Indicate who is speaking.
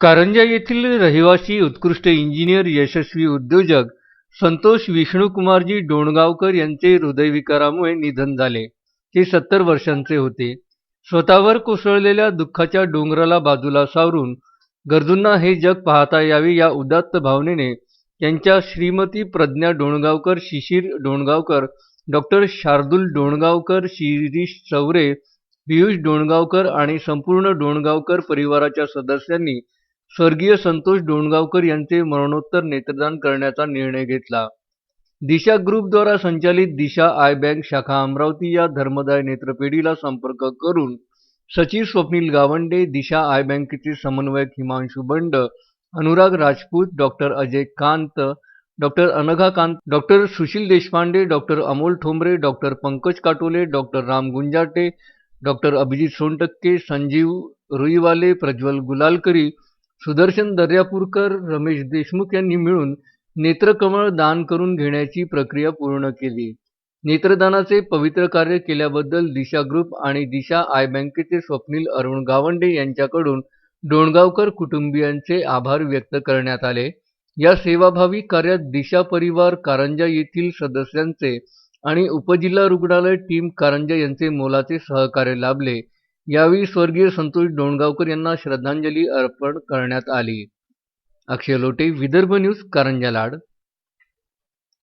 Speaker 1: कारंजा येथील रहिवासी उत्कृष्ट इंजिनियर यशस्वी उद्योजक संतोष विष्णुकुमारजी डोणगावकर यांचे हृदयविकारामुळे निधन झाले. ते सत्तर वर्षांचे होते. स्वतःवर कोसळलेल्या दुःखाच्या डोंगराला बाजूला सावरून गरजूंना हे जग पाहता यावे या उदात्त भावनेने त्यांच्या श्रीमती प्रज्ञा डोणगावकर शिशिर डोणगावकर डॉक्टर शार्दूल डोणगावकर शिरीष चौरे पियुष डोणगावकर आणि संपूर्ण डोणगावकर परिवाराच्या सदस्यांनी स्वर्गीय संतोष डोणगावकर यांचे मरणोत्तर नेत्रदान करण्याचा निर्णय घेतला. दिशा ग्रुपद्वारा संचालित दिशा आय बँक शाखा अमरावती या धर्मदाय नेत्रपेढीला संपर्क करून सचिव स्वप्नील गावंडे दिशा आय बँकेचे समन्वयक Himanshu Band Anurag Rajput doctor Ajay Kant doctor Anagha Kant doctor Sushil Deshpande doctor Amol Thombare doctor Pankaj Katole doctor Ram Gunjate doctor Abhijit Sontakke Sanjeev Ruiwale Prajwal Gulalkari Sudarshan Daryapurkar Ramesh Deshmukh यांनी मिळून नेत्रकमळ दान करून घेण्याची प्रक्रिया पूर्ण केली. नेत्रदानाचे पवित्र कार्य केल्याबद्दल दिशा ग्रुप आणि दिशा आय बँकेचे स्वप्नील अरुण गावंडे यांच्याकडून डोणगावकर कुटुंबियांचे आभार व्यक्त करण्यात आले. या सेवाभावी कार्यात दिशा परिवार कारंजा येथील सदस्यांचे आणि उपजिल्हा रुग्णालय टीम कारंजा यांचे मोलाचे सहकार्य लाभले. यावेळी स्वर्गीय संतोष डोणगावकर यांना श्रद्धांजली अर्पण करण्यात आली. अक्षय लोटे विदर्भ न्यूज कारंजा लाड.